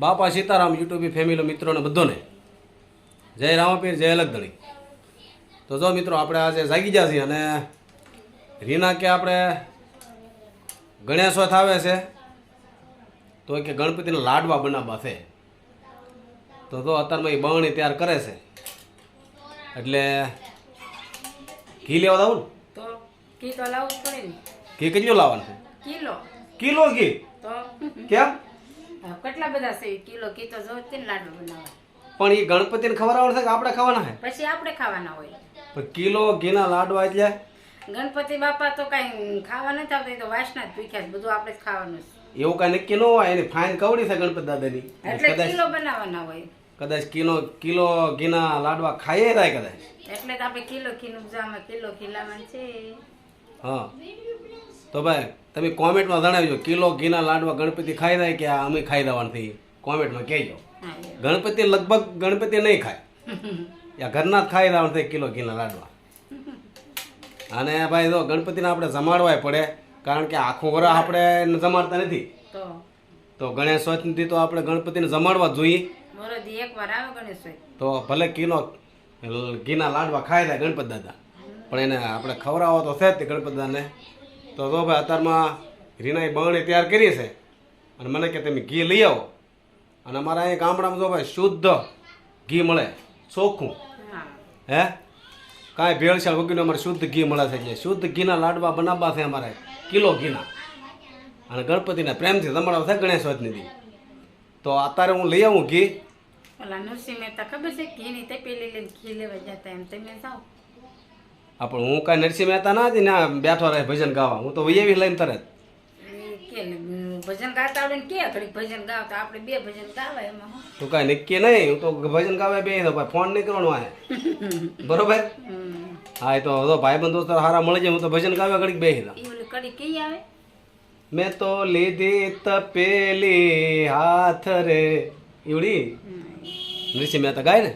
બાપા સીતારામ યુટ્યુબી ફેમિલી મિત્રોને બધાને. જય રામાપીર જય અલગધણી તો જો મિત્રો આપણે આજે જાગી ગયા છીએ અને રીના કે આપણે ગણેશોથ આવે છે તો કે ગણપતિના લાડવા બનાવવા છે. તો જો અત્યારમાં એ બવણી તૈયાર કરે છે. એટલે ઘી લેવા લાવું તો ઘી તો લાવવું પડે ને. ઘી કેટલું લાવવાનું છે? કિલો. કિલો ઘી? તો. કેમ? કેટલા બધા છે? કિલો કીતો જો ને લાડુ બનાવવા. પણ એ ગણપતિને ખવડાવવાનું છે કે આપણે ખાવાના છે? પછી આપણે ખાવાના હોય. પણ કિલો ઘીના લાડવા એટલે? ગણપતિ બાપા તો કઈ ખાવા નથી આવતા એ તો વાસના જ ભૂખ્યા છે બધું આપણે જ ખાવાનું છે. એવું કાંઈ નક્કી ન હોય એની ફાઇન કવડી છે ગણપતિ દાદાની? એટલે કિલો બનાવવાના હોય. કદાચ કિલો કિલો ઘીના લાડવા ખાઈએ થાય કદાચ? એટલે તો આપણે કિલો ઘીનું જામાં કિલો ઘી લાવવાનું છે. હા. તો ભાઈ તમે કોમેન્ટમાં જણાવજો કિલો ઘીના લાડવા ગણપતિ ખાઈ જાય કે આ અમે ખાઈ દેવાનું થઈ કોમેન્ટમાં કહેજો. ગણપતિ લગભગ ગણપતિ નહીં ખાય. યા ઘરના જ ખાઈ દેવાનું થાય કિલો ઘીના લાડવા. અને ભાઈ જો ગણપતિને આપણે જમાડવાય પડે કારણ કે આખું વરસ આપણે જમાડતા નથી. તો? ગણેશ ચોથથી તો આપણે ગણપતિને જમાડવા જોઈએ. વાર તો ભલે કિલો ઘીના લાડવા ખાઈ જાય ગણપત દાદા પણ એને આપણે ખવડાવો તો છે જ ગણપત દાદાને. તો જો ભાઈ અત્યારમાં રીનાએ બરણી તૈયાર કરી છે અને મને કે તમે ઘી લઈ આવો. અને અમારા અહીં ગામડામાં જો ભાઈ શુદ્ધ ઘી મળે ચોખ્ખું. હે. કાંઈ ભેળસેળ વગરનું અમારે શુદ્ધ ઘી મળે છે એટલે શુદ્ધ ઘીના લાડવા બનાવવા છે અમારે કિલો ઘીના. અને ગણપતિના પ્રેમથી તમારા છે ગણેશ ચોથની તો અત્યારે હું લઈ આવું ઘી. ઓલા નરસિંહ મહેતા ખબર છે? ઘીની તપેલી લઈને ઘી લેવા જતા એમ. તમે જાઓ. હા પણ હું કાંઈ નરસિંહ મહેતા ના હતી ને બેઠો રહે ભજન ગાવા. હું તો વૈયાવી લઈને તરત. ભજન ગાતા આવડે કે ઘડીક ભજન ગાવ આપણે બે ભજન ગાવા એમાં તું કાંઈ નક્કી નહીં હું તો ભજન ગાવા બે તો ભાઈ ફોન નહીં કરવાનો આ બરોબર? હા એ તો ભાઈ ભાઈબંધ દોસ્તો હારા મળી જાય હું તો ભજન ગાવા ઘડીક દઉં કડી કઈ આવે? મેં તો લીધી તપેલી હાથ રે. એવડી? નરસિંહ મહેતા ગાય ને?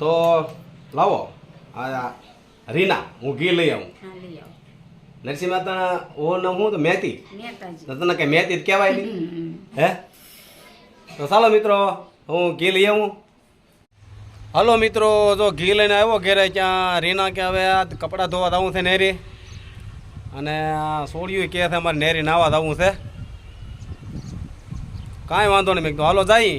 તો લાવો. આ રીના હું ઘી લઈ આવું. નરસિંહ મહેતા ઓ નામ હું તો મહેતી નેતાજી તને મહેતી જ કહેવાય નહીં. હે? તો ચાલો મિત્રો હું ઘી લઈ આવું. હલો મિત્રો જો ઘી લઈને આવ્યો ઘેરે ત્યાં રીના કે હવે આ કપડાં ધોવા આવું છે નેરી. અને આ સોડિયું કહે છે અમારે નેરી નાવા આવું છે. કાંઈ વાંધો નહીં મેં હાલો જાય.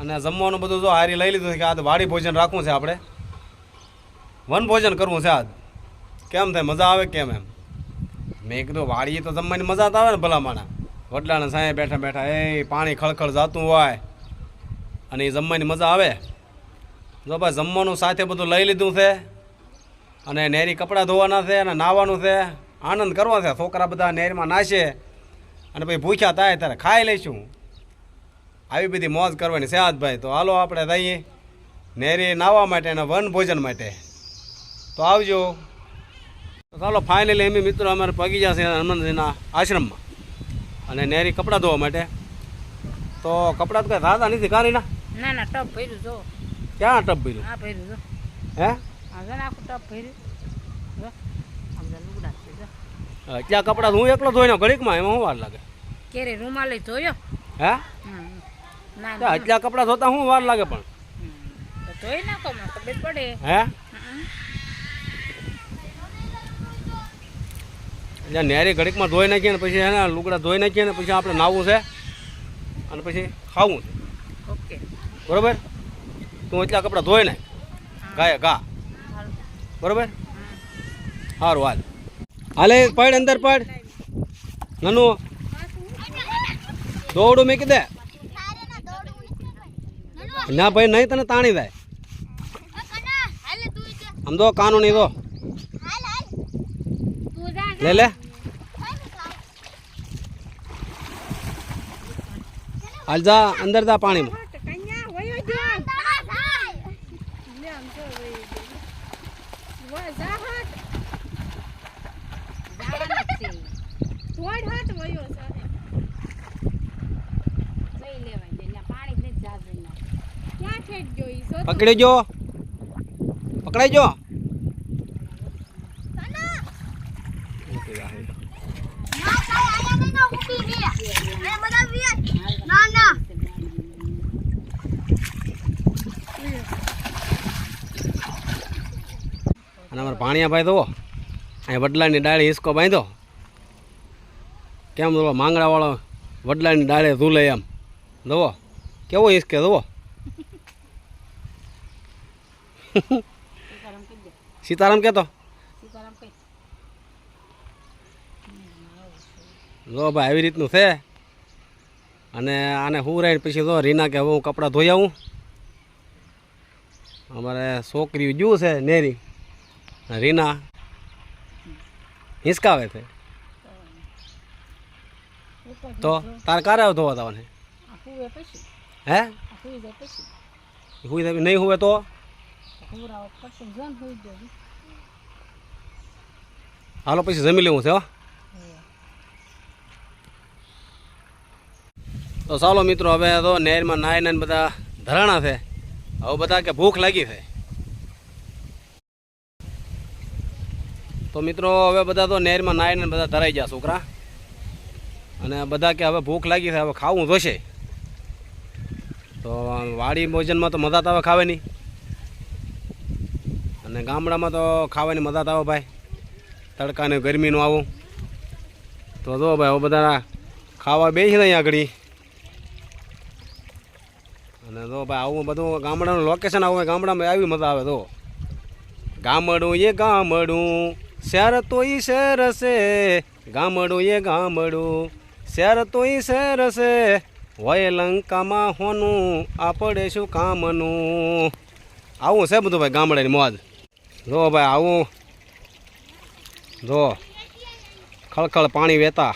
અને જમવાનું બધું જો હારી લઈ લીધું છે કે આજ વાડી ભોજન રાખવું છે આપણે. વન ભોજન કરવું છે આજ. કેમ થાય? મજા આવે કેમ એમ? મેં કીધું, વાડીએ તો જમવાની મજા તો આવે ને ભલા માણા વડલાના સાંયે બેઠા બેઠા, એ, પાણી ખળખળ જાતું હોય. અને એ જમવાની મજા આવે. જો ભાઈ, જમવાનું સાથે બધું લઈ લીધું છે અને નેરી કપડાં ધોવાના છે અને નાહવાનું છે, આનંદ કરવા છે. છોકરા બધા નેરમાં નાશે અને પછી ભૂખ્યા થાય ત્યારે ખાઈ લઈશું. આવી બધી મોજ કરવાની છે આજ ભાઈ. તો હાલો આપણે જઈએ નેરી નાહવા માટે અને વન ભોજન માટે. તો આવજો. તો ચાલો ફાઇનલી એમ મિત્રો અમારે પગી જશે હનુમાનજીના આશ્રમમાં. અને નેરી કપડાં ધોવા માટે. તો કપડાં તો કઈ રાતા નથી કારી ના? ના ના ટપ ભર્યું જો. ક્યાં ટપ ભર્યું હા? ભર્યું જો હે ટપ ભર્યું ત્યાં કપડાં હું એકલો ધોઈને ઘડીકમાં એમાં શું વાર લાગે? કેરે રૂમાલ ધોયો? હે. ના એટલા કપડાં ધોતા શું વાર લાગે પણ? ધોઈ નાખો મને પડે. હે? એટલે નેરી ઘડીકમાં ધોઈ નાખીએ ને પછી એના લુગડા ધોઈ નાખીએ ને પછી આપણે નાવું છે. અને પછી ખાવું છે. ઓકે. બરોબર? તું એટલા કપડાં ધોઈ નાખ. ગાય ગા. બરાબર? સારું હાલ. હાલે પડ અંદર પડ. નનુ. દોડું મેં કીધે. ના ભાઈ નહીં તને તાણી દે આમ દો કાનૂની દો લે લે. હાલ જા અંદર જા પાણીમાં. પકડી જો. પકડાઈ જો દઈ દો ઊભી રે એ બધા વે ના ના અને અમારા ભાણિયા ભાઈ દો અહીં વડલાની ડાળે હિસકો બાંધો કેમ દો માંગડાવાળો વડલાની ડાળે ધૂલે એમ. જુઓ કેવો હિસકે દે સીતારામ કહેતો સીતારામ કહી જો ભાઈ, આવી રીતનું છે. અને આને હું રહી પછી જો રીના કે હવે હું કપડાં ધોઈ આવું. અમારે છોકરી જુ છે, નેરી. રીના હિંચકાવે છે. તો તારે ક્યારે આવે ધોવા પછી હે? હુઈ નહીં હુવે તો? હાલો, પછી જમી લેવું છે, હો. તો ચાલો મિત્રો, હવે તો નહેરમાં નાય નાય બધા ધરાણા છે. હવે બધા કે ભૂખ લાગી છે. તો મિત્રો, હવે બધા તો નહેરમાં નાય બધા ધરાઈ ગયા છોકરા. અને બધા કે હવે ભૂખ લાગી છે, હવે ખાવું જોશે. તો વાડી ભોજનમાં તો મજા તો આવે ખાવાની. અને ગામડામાં તો ખાવાની મજા તો આવે ભાઈ. તડકાને ગરમીનું આવું. તો જો ભાઈ, હવે બધા ખાવા બેસી ને અહીંયા આગળ. અને જો ભાઈ આવું બધું ગામડાનું લોકેશન આવું ગામડામાં આવી મજા આવે તો. ગામડું એ ગામડું, શહેર તો ઈ શહેર છે ગામડું એ ગામડું, શહેર તો ઈ શહેર છે હોય લંકામાં હોનું આપણે શું કામનું? આવું છે બધું ભાઈ ગામડાની મોજ. જો ભાઈ આવું. જો. ખળખળ પાણી વહેતા.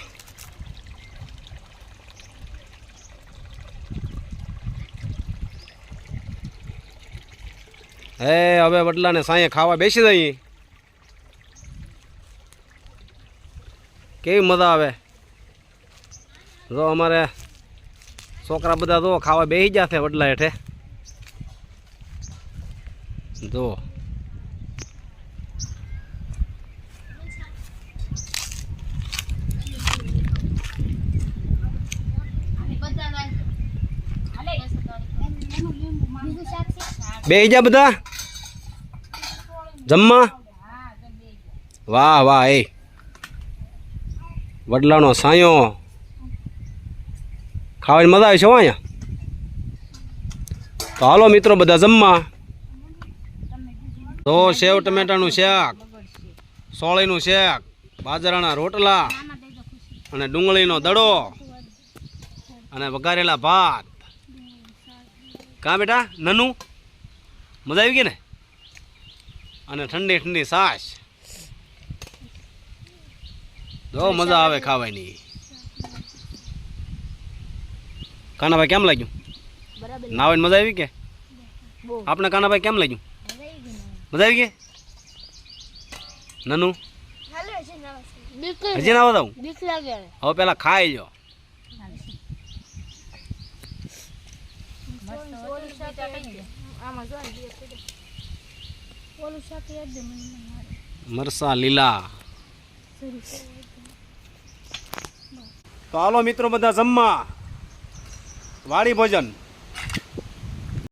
હે, હવે વડલાને સાંયે ખાવા બેસી જઈએ. કેવી મજા આવે? જો અમારે છોકરા બધા જો ખાવા બેસી ગયા છે વડલા હેઠે. જો. બેસી જા બધા? જમવા વાહ વાહ, એ. વડલાનો સાયો. ખાવાની મજા આવે છે હો અહીંયા. તો હાલો મિત્રો, બધા જમવા. તો સેવ ટમેટાનું શાક, સોળીનું શાક, બાજરાના રોટલા અને ડુંગળીનો દડો અને વઘારેલા ભાત. કા બેટા, નનું? મજા આવી ગઈ ને? અને ઠંડી ઠંડી સાસ બહુ મજા આવે ખાવાની. કાનાભાઈ કેમ લાગ્યું? બરાબર નાવાની મજા આવી કે? આપણે કાનાભાઈ કેમ લાગ્યું? મજા આવી ગઈ નનુ? હજી ના બતાવું હવે પેલા ખાઈ લો આમાં જો ઓલું શાક યાદ દે મને મરસા લીલા. તો હાલો મિત્રો બધા જમવા. વાડી ભોજન.